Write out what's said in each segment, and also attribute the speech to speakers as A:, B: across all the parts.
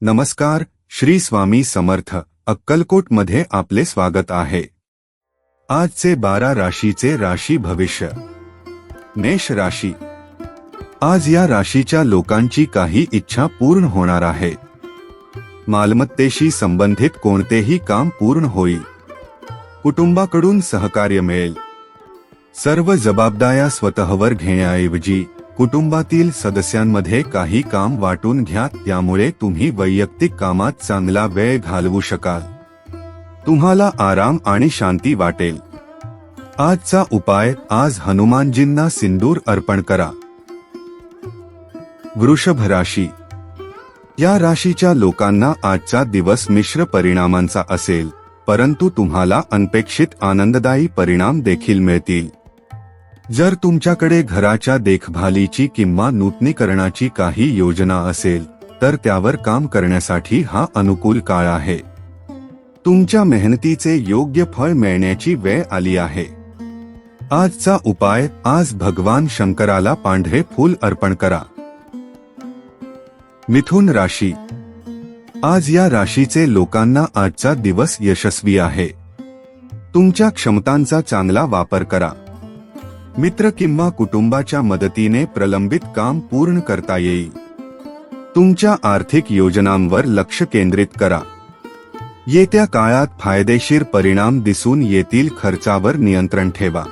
A: नमस्कार श्री स्वामी समर्थ अक्कलकोटमध्ये आपले स्वागत आहे. आजचे बारा राशीचे राशी भविष्य. मेष राशी. आज या राशीच्या लोकांची काही इच्छा पूर्ण होणार आहे. मालमत्तेशी संबंधित कोणतेही काम पूर्ण होईल. कुटुंबाकडून सहकार्य मिळेल. सर्व जबाबदाऱ्या स्वतःवर घेण्याऐवजी कुटुंबातील सदस्यांमध्ये काही काम वाटून घ्या त्यामुळे तुम्ही वैयक्तिक कामात चांगला वेळ घालवू शकाल. तुम्हाला आराम आणि शांती वाटेल. आजचा उपाय आज हनुमानजींना सिंदूर अर्पण करा. वृषभ राशी. या राशीच्या लोकांना आजचा दिवस मिश्र परिणामांचा असेल परंतु तुम्हाला अनपेक्षित आनंददायी परिणाम देखील मिळतील. जर तुमच्याकडे घराच्या देखभालीची किंवा नूतनीकरणाची काही योजना असेल तर त्यावर काम करण्यासाठी हा अनुकूल काळ आहे. तुमच्या मेहनतीचे योग्य फळ मिळण्याची वेळ आली आहे. आजचा उपाय आज भगवान शंकराला पांढरे फूल अर्पण करा. मिथुन राशी. आज या राशीचे लोकांना आजचा दिवस यशस्वी आहे. तुमच्या क्षमतांचा चांगला वापर करा. मित्र किंवा कुटुंबाच्या मदतीने प्रलंबित काम पूर्ण करता येईल. तुमच्या आर्थिक योजनांवर लक्ष केंद्रित करा. येत्या काळात फायदेशीर परिणाम दिसून येतील खर्चावर नियंत्रण ठेवा.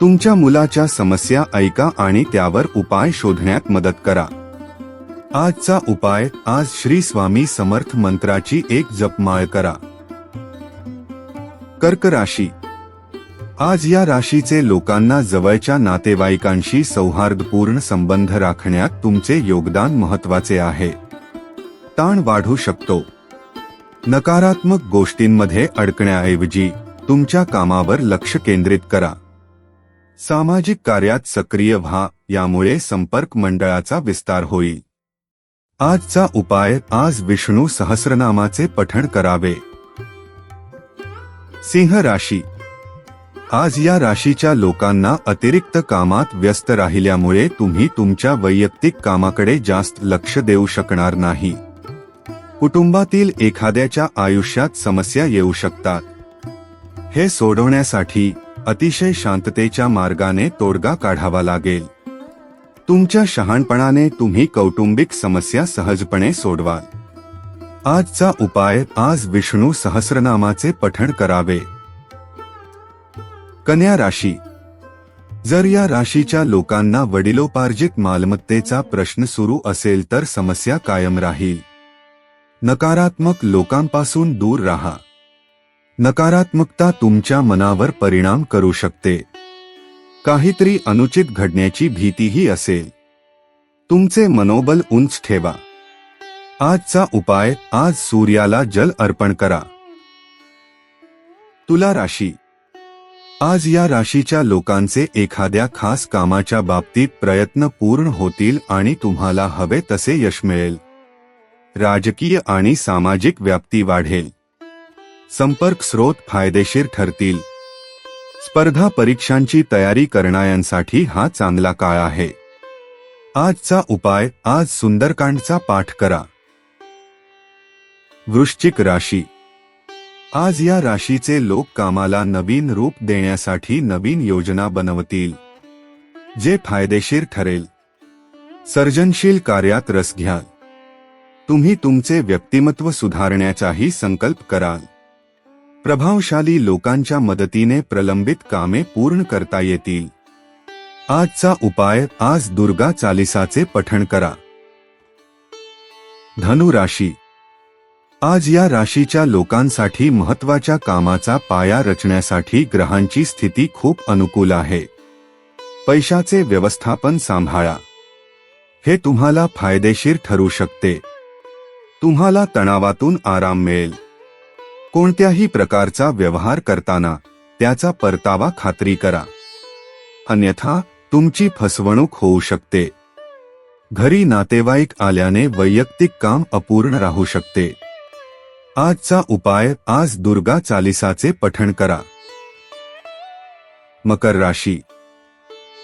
A: तुमच्या मुलाच्या समस्या ऐका आणि त्यावर उपाय शोधण्यात मदत करा. आजचा उपाय आज श्री स्वामी समर्थ मंत्राची एक जपमाळ करा. कर्क राशी आज या राशीचे लोकांना जवळच्या नातेवाईकांशी सौहार्दपूर्ण संबंध राखण्यात तुमचे योगदान महत्त्वाचे आहे. ताण वाढू शकतो. नकारात्मक गोष्टींमध्ये अडकण्याऐवजी तुमच्या कामावर लक्ष केंद्रित करा. सामाजिक कार्यात सक्रिय व्हा यामुळे संपर्क मंडळाचा विस्तार होईल. आजचा उपाय आज विष्णू सहस्रनामाचे पठण करावे. सिंह राशी आज या राशीच्या लोकांना अतिरिक्त कामात व्यस्त राहिल्यामुळे तुम्ही तुमच्या वैयक्तिक कामाकडे जास्त लक्ष देऊ शकणार नाही. कुटुंबातील एखाद्याच्या आयुष्यात समस्या येऊ शकतात. हे सोडवण्यासाठी अतिशय शांततेच्या मार्गाने तोडगा काढावा लागेल. तुमच्या शहाणपणाने तुम्ही कौटुंबिक समस्या सहजपणे सोडवाल. आजचा उपाय आज विष्णू सहस्रनामाचे पठण करावे. कन्या राशी. जर या राशीच्या लोकांना वडिलोपार्जित मालमत्तेचा प्रश्न सुरू असेल तर समस्या कायम राहील. नकारात्मक लोकांपासून दूर राहा. नकारात्मकता तुमच्या मनावर परिणाम करू शकते. काहीतरी अनुचित घडण्याची भीतीही असेल. तुमचे मनोबल उंच ठेवा. आजचा उपाय आज सूर्याला जल अर्पण करा. तुला राशी. आज या राशीच्या लोकांचे एखाद्या खास कामाच्या बाबतीत प्रयत्न पूर्ण होतील आणि तुम्हाला हवे तसे यश मिळेल. राजकीय आणि सामाजिक व्याप्ती वाढेल. संपर्क स्रोत फायदेशीर ठरतील. स्पर्धा परीक्षांची तयारी करणाऱ्यांसाठी हा चांगला काळ आहे. आजचा उपाय आज सुंदरकांडचा पाठ करा. वृश्चिक राशी आज या राशीचे लोक कामाला नवीन रूप देण्यासाठी नवीन योजना बनवतील जे फायदेशीर ठरेल. सर्जनशील कार्यात रस घ्याल. तुम्ही तुमचे व्यक्तिमत्व सुधारण्याचाही संकल्प कराल. प्रभावशाली लोकांच्या मदतीने प्रलंबित कामे पूर्ण करता येतील. आजचा उपाय आज दुर्गा चालिसाचे पठण करा. धनु राशी आज या राशीच्या लोकांसाठी महत्त्वाच्या कामाचा पाया रचण्यासाठी ग्रहांची स्थिती खूप अनुकूल आहे. पैशाचे व्यवस्थापन सांभाळा. हे तुम्हाला फायदेशीर ठरू शकते. तुम्हाला तणावातून आराम मिळेल. कोणत्याही प्रकारचा व्यवहार करताना त्याचा परतावा खात्री करा. अन्यथा तुमची फसवणूक होऊ शकते. घरी नातेवाईक आल्याने वैयक्तिक काम अपूर्ण राहू शकते. आजचा उपाय आज दुर्गा चालिसाचे पठण करा. मकर राशी.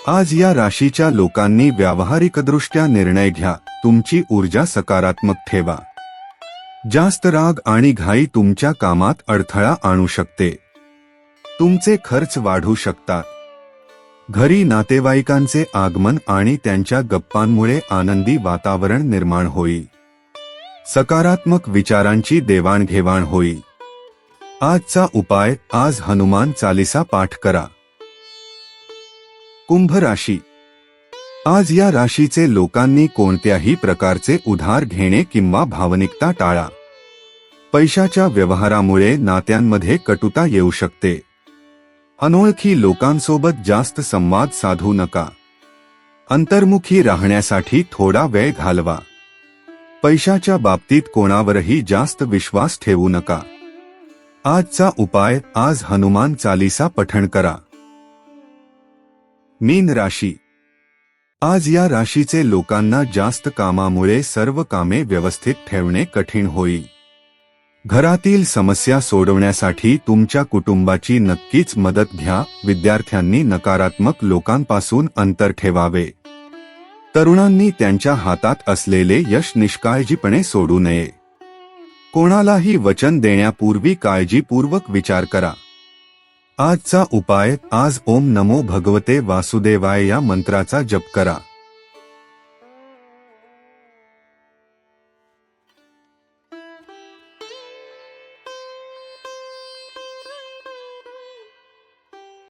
A: आज या राशीच्या लोकांनी व्यावहारिकदृष्ट्या निर्णय घ्या तुमची ऊर्जा सकारात्मक ठेवा. जास्त राग आणि घाई तुमच्या कामात अडथळा आणू शकते. तुमचे खर्च वाढू शकतात. घरी नातेवाईकांचे आगमन आणि त्यांच्या गप्पांमुळे आनंदी वातावरण निर्माण होईल. सकारात्मक विचारांची देवाणघेवाण होईल आजचा उपाय आज हनुमान चालिसा पाठ करा. कुंभ राशी. आज या राशीचे लोकांनी कोणत्याही प्रकारचे उधार घेणे किंवा भावनिकता टाळा. पैशाच्या व्यवहारामुळे नात्यांमध्ये कटुता येऊ शकते. अनोळखी लोकांसोबत जास्त संवाद साधू नका. अंतर्मुखी राहण्यासाठी थोडा वेळ घालवा. पैशाच्या बाबतीत कोणावरही जास्त विश्वास ठेवू नका. आजचा उपाय आज हनुमान चालीसा पठण करा. मीन राशी. आज या राशीचे लोकांना जास्त कामामुळे सर्व कामे व्यवस्थित ठेवणे कठीण होईल. घरातील समस्या सोडवण्यासाठी तुमच्या कुटुंबाची नक्कीच मदत घ्या विद्यार्थ्यांनी नकारात्मक लोकांपासून अंतर ठेवावे. तरुणांनी त्यांच्या हातात असलेले यश निष्काळजीपणे सोडू नये. कोणालाही वचन देण्यापूर्वी काळजीपूर्वक विचार करा. आजचा उपाय आज ओम नमो भगवते वासुदेवाय या मंत्राचा जप करा.